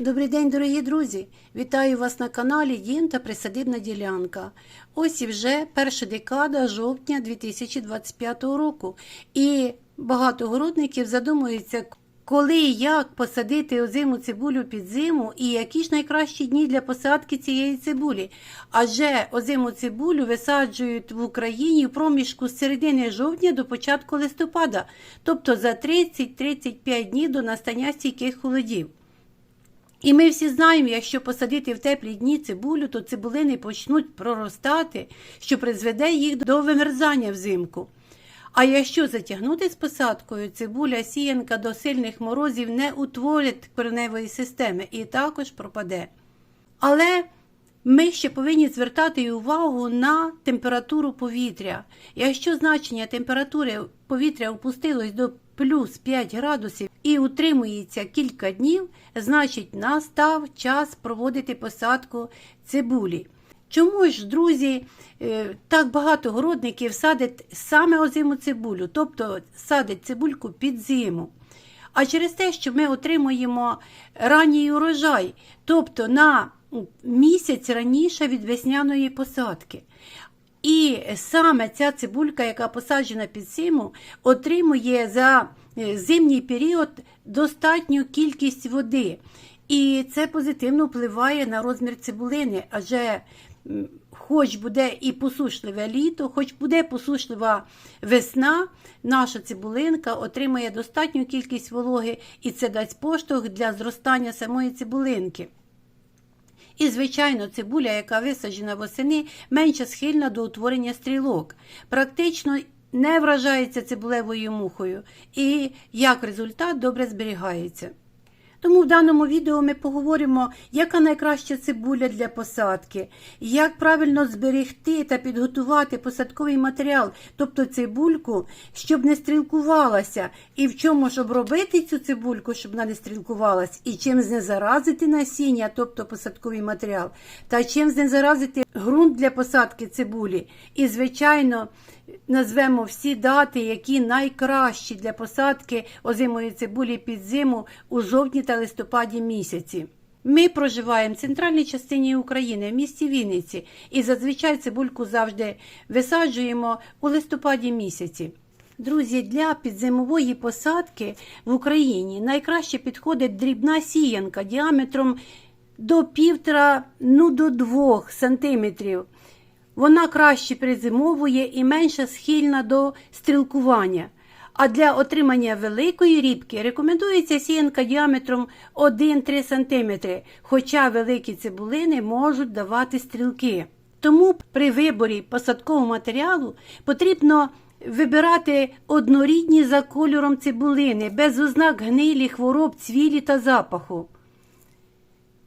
Добрий день, дорогі друзі! Вітаю вас на каналі Дім та Присадибна ділянка. Ось і вже перша декада жовтня 2025 року. І багато городників задумуються, коли і як посадити озиму цибулю під зиму, і які ж найкращі дні для посадки цієї цибулі. Адже озиму цибулю висаджують в Україні в проміжку з середини жовтня до початку листопада, тобто за 30-35 днів до настання стійких холодів. І ми всі знаємо, якщо посадити в теплі дні цибулю, то цибулини почнуть проростати, що призведе їх до вимерзання взимку. А якщо затягнути з посадкою, цибуля сіянка до сильних морозів не утворить кореневої системи і також пропаде. Але ми ще повинні звертати увагу на температуру повітря. Якщо значення температури повітря опустилось до плюс 5 градусів і утримується кілька днів, значить настав час проводити посадку цибулі. Чому ж, друзі, е, так багато городників садять саме озиму цибулю, тобто садять цибульку під зиму? А через те, що ми отримуємо ранній урожай, тобто на місяць раніше від весняної посадки. І саме ця цибулька, яка посаджена під зиму, отримує за е, зимній період достатню кількість води. І це позитивно впливає на розмір цибулини, адже хоч буде і посушливе літо, хоч буде посушлива весна, наша цибулинка отримає достатню кількість вологи, і це дасть поштовх для зростання самої цибулинки. І, звичайно, цибуля, яка висаджена восени, менше схильна до утворення стрілок. Практично не вражається цибулевою мухою і, як результат, добре зберігається. Тому в даному відео ми поговоримо, яка найкраща цибуля для посадки, як правильно зберегти та підготувати посадковий матеріал, тобто цибульку, щоб не стрілкувалася, і в чому ж обробити цю цибульку, щоб вона не стрілкувалась, і чим знезаразити насіння, тобто посадковий матеріал, та чим знезаразити ґрунт для посадки цибулі. І, звичайно, назвемо всі дати, які найкращі для посадки озимої цибулі під зиму у жовтні та листопаді місяці. Ми проживаємо в центральній частині України, в місті Вінниці, і зазвичай цибульку завжди висаджуємо у листопаді місяці. Друзі, для підзимової посадки в Україні найкраще підходить дрібна сіянка діаметром до півтора, ну до двох сантиметрів. Вона краще призимовує і менше схильна до стрілкування. А для отримання великої рібки рекомендується сіянка діаметром 1-3 см, хоча великі цибулини можуть давати стрілки. Тому при виборі посадкового матеріалу потрібно вибирати однорідні за кольором цибулини, без ознак гнилі, хвороб, цвілі та запаху.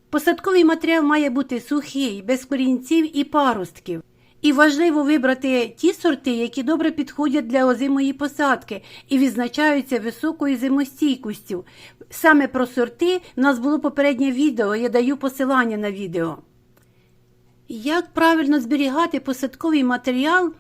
Посадковий матеріал має бути сухий, без корінців і паростків. І важливо вибрати ті сорти, які добре підходять для озимої посадки і відзначаються високою зимостійкістю. Саме про сорти в нас було попереднє відео, я даю посилання на відео. Як правильно зберігати посадковий матеріал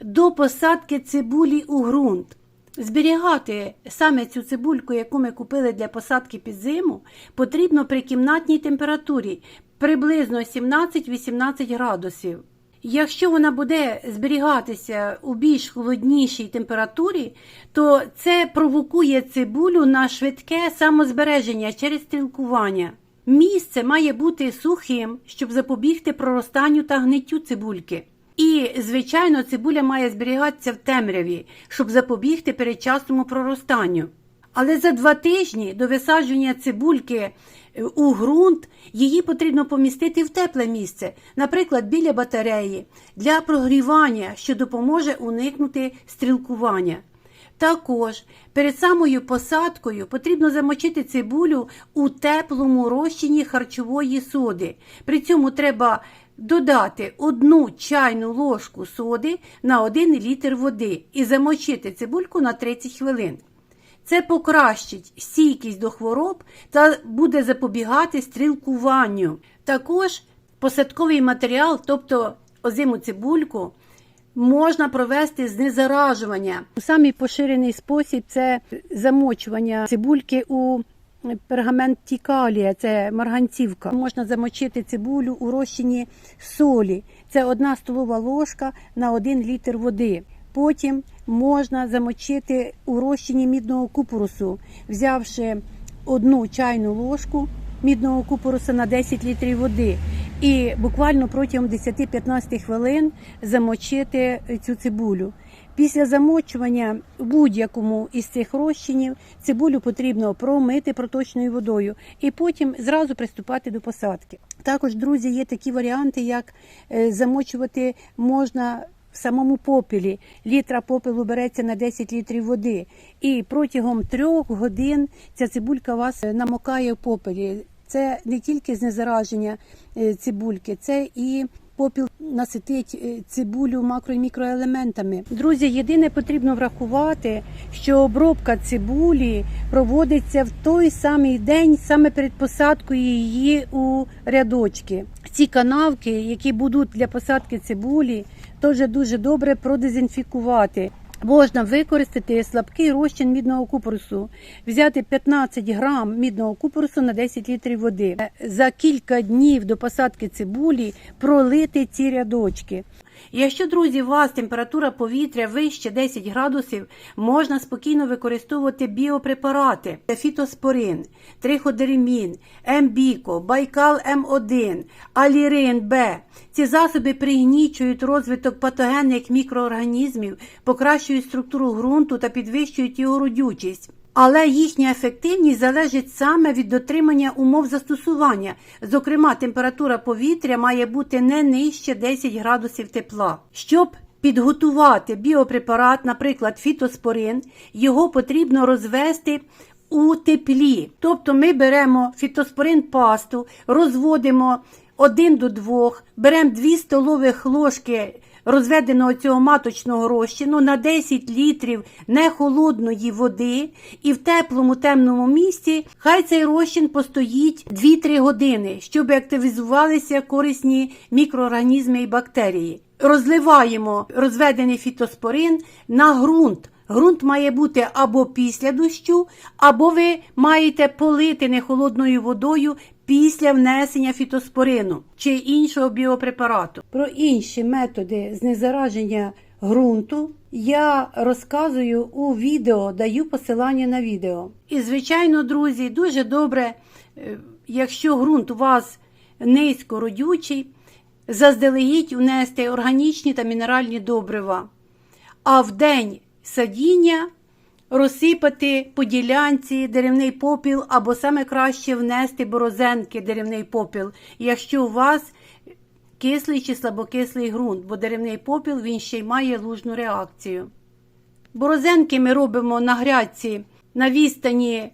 до посадки цибулі у ґрунт? Зберігати саме цю цибульку, яку ми купили для посадки під зиму, потрібно при кімнатній температурі приблизно 17-18 градусів. Якщо вона буде зберігатися у більш холоднішій температурі, то це провокує цибулю на швидке самозбереження через стрілкування. Місце має бути сухим, щоб запобігти проростанню та гниттю цибульки. І, звичайно, цибуля має зберігатися в темряві, щоб запобігти передчасному проростанню. Але за два тижні до висадження цибульки у ґрунт її потрібно помістити в тепле місце, наприклад, біля батареї, для прогрівання, що допоможе уникнути стрілкування. Також перед самою посадкою потрібно замочити цибулю у теплому розчині харчової соди. При цьому треба додати одну чайну ложку соди на 1 літр води і замочити цибульку на 30 хвилин. Це покращить стійкість до хвороб та буде запобігати стрілкуванню. Також посадковий матеріал, тобто озиму цибульку, можна провести знезаражування. Самий поширений спосіб це замочування цибульки у пергамент тікалія, це марганцівка. Можна замочити цибулю у розчині солі. Це одна столова ложка на один літр води. Потім можна замочити у розчині мідного купорусу, взявши одну чайну ложку мідного купоруса на 10 літрів води. І буквально протягом 10-15 хвилин замочити цю цибулю. Після замочування будь-якому із цих розчинів цибулю потрібно промити проточною водою і потім зразу приступати до посадки. Також, друзі, є такі варіанти, як е, замочувати можна в самому попелі. Літра попелу береться на 10 літрів води. І протягом трьох годин ця цибулька вас е, намокає в попелі. Це не тільки знезараження е, цибульки, це і попіл наситить е, цибулю макро і мікроелементами. Друзі, єдине потрібно врахувати, що обробка цибулі проводиться в той самий день, саме перед посадкою її у рядочки. Ці канавки, які будуть для посадки цибулі, теж дуже добре продезінфікувати. Можна використати слабкий розчин мідного купорсу, взяти 15 грам мідного купорсу на 10 літрів води. За кілька днів до посадки цибулі пролити ці рядочки. Якщо, друзі, у вас температура повітря вище 10 градусів, можна спокійно використовувати біопрепарати фітоспорин, триходеремін, ембіко, байкал М1, алірин Б. Ці засоби пригнічують розвиток патогенних мікроорганізмів, покращують структуру ґрунту та підвищують його родючість. Але їхня ефективність залежить саме від дотримання умов застосування. Зокрема, температура повітря має бути не нижче 10 градусів тепла. Щоб підготувати біопрепарат, наприклад, фітоспорин, його потрібно розвести у теплі. Тобто ми беремо фітоспорин пасту, розводимо 1 до 2, беремо 2 столових ложки розведеного цього маточного розчину на 10 літрів нехолодної води і в теплому темному місці хай цей розчин постоїть 2-3 години, щоб активізувалися корисні мікроорганізми і бактерії. Розливаємо розведений фітоспорин на ґрунт. Ґрунт має бути або після дощу, або ви маєте полити нехолодною водою після внесення фітоспорину чи іншого біопрепарату. Про інші методи знезараження ґрунту я розказую у відео, даю посилання на відео. І, звичайно, друзі, дуже добре, е, якщо ґрунт у вас низько родючий, заздалегідь внести органічні та мінеральні добрива. А в день садіння розсипати по ділянці деревний попіл, або саме краще внести борозенки деревний попіл, якщо у вас кислий чи слабокислий ґрунт, бо деревний попіл він ще й має лужну реакцію. Борозенки ми робимо на грядці на відстані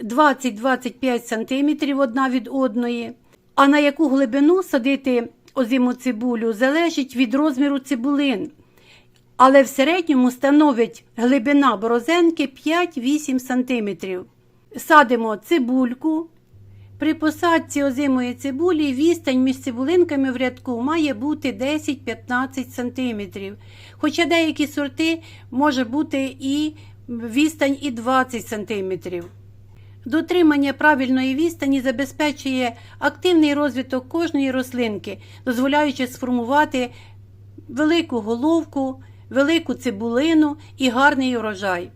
20-25 см одна від одної. А на яку глибину садити озиму цибулю залежить від розміру цибулин. Але в середньому становить глибина борозенки 5-8 см. Садимо цибульку. При посадці озимої цибулі відстань між цибулинками в рядку має бути 10-15 см. Хоча деякі сорти може бути і відстань і 20 см. Дотримання правильної відстані забезпечує активний розвиток кожної рослинки, дозволяючи сформувати велику головку, велику цибулину і гарний урожай.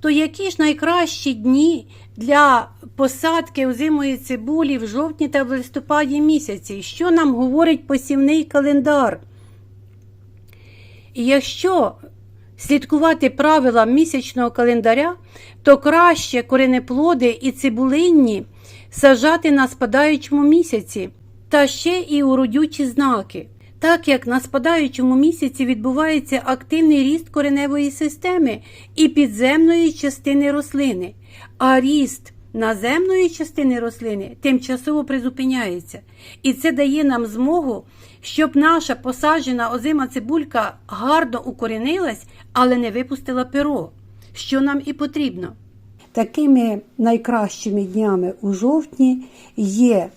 То які ж найкращі дні для посадки озимої цибулі в жовтні та в листопаді місяці? Що нам говорить посівний календар? І якщо слідкувати правилам місячного календаря, то краще коренеплоди і цибулинні сажати на спадаючому місяці, та ще і у родючі знаки. Так як на спадаючому місяці відбувається активний ріст кореневої системи і підземної частини рослини, а ріст наземної частини рослини тимчасово призупиняється. І це дає нам змогу, щоб наша посаджена озима цибулька гарно укорінилась, але не випустила перо, що нам і потрібно. Такими найкращими днями у жовтні є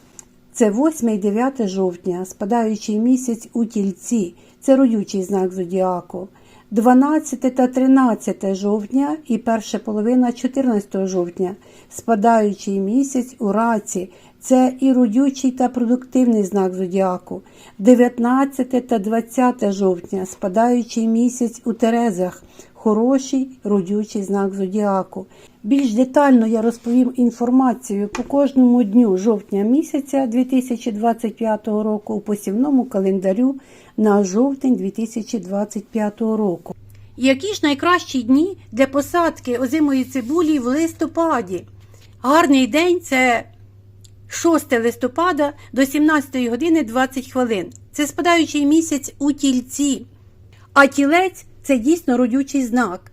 це 8 і 9 жовтня, спадаючий місяць у тільці, це родючий знак зодіаку. 12 та 13 жовтня і перша половина 14 жовтня, спадаючий місяць у раці. Це і родючий та продуктивний знак зодіаку. 19 та 20 жовтня, спадаючий місяць у Терезах, хороший родючий знак зодіаку. Більш детально я розповім інформацію по кожному дню жовтня місяця 2025 року у посівному календарю на жовтень 2025 року. Які ж найкращі дні для посадки озимої цибулі в листопаді? Гарний день це 6 листопада до 17 години 20 хвилин. Це спадаючий місяць у тільці. А тілець це дійсно родючий знак.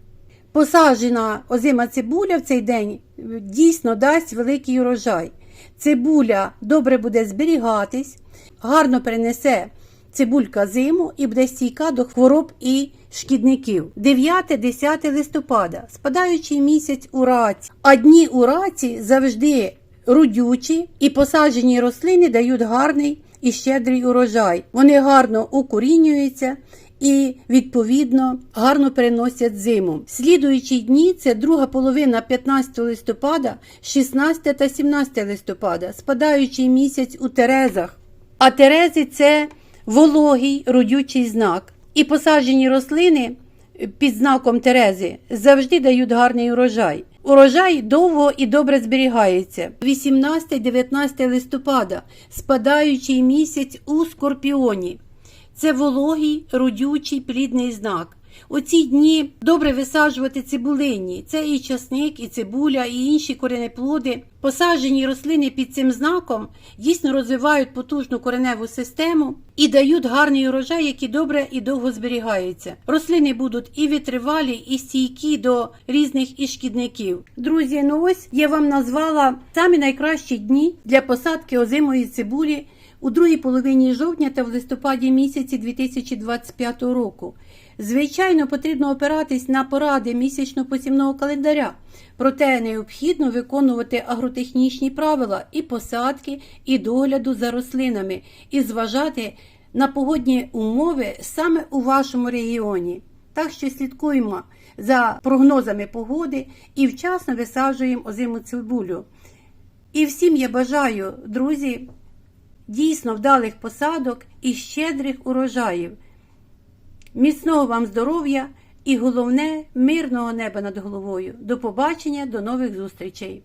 Посаджена озима цибуля в цей день дійсно дасть великий урожай. Цибуля добре буде зберігатись, гарно перенесе цибулька зиму і буде стійка до хвороб і шкідників. 9-10 листопада, спадаючий місяць у раці. А дні у раці завжди родючі і посаджені рослини дають гарний і щедрий урожай. Вони гарно укорінюються і, відповідно, гарно переносять зиму. Слідуючі дні це друга половина 15 листопада, 16 та 17 листопада, спадаючий місяць у Терезах. А Терези це вологий родючий знак. І посаджені рослини під знаком Терези завжди дають гарний урожай. Урожай довго і добре зберігається. 18-19 листопада, спадаючий місяць у Скорпіоні. Це вологий, родючий, плідний знак. У ці дні добре висаджувати цибулині. Це і часник, і цибуля, і інші коренеплоди. Посаджені рослини під цим знаком дійсно розвивають потужну кореневу систему і дають гарний урожай, який добре і довго зберігається. Рослини будуть і витривалі, і стійкі до різних і шкідників. Друзі, ну ось я вам назвала самі найкращі дні для посадки озимої цибулі у другій половині жовтня та в листопаді місяці 2025 року. Звичайно, потрібно опиратись на поради місячно-посівного календаря, проте необхідно виконувати агротехнічні правила і посадки, і догляду за рослинами, і зважати на погодні умови саме у вашому регіоні. Так що слідкуємо за прогнозами погоди і вчасно висаджуємо озиму цибулю. І всім я бажаю, друзі, дійсно вдалих посадок і щедрих урожаїв. Міцного вам здоров'я і головне мирного неба над головою. До побачення, до нових зустрічей!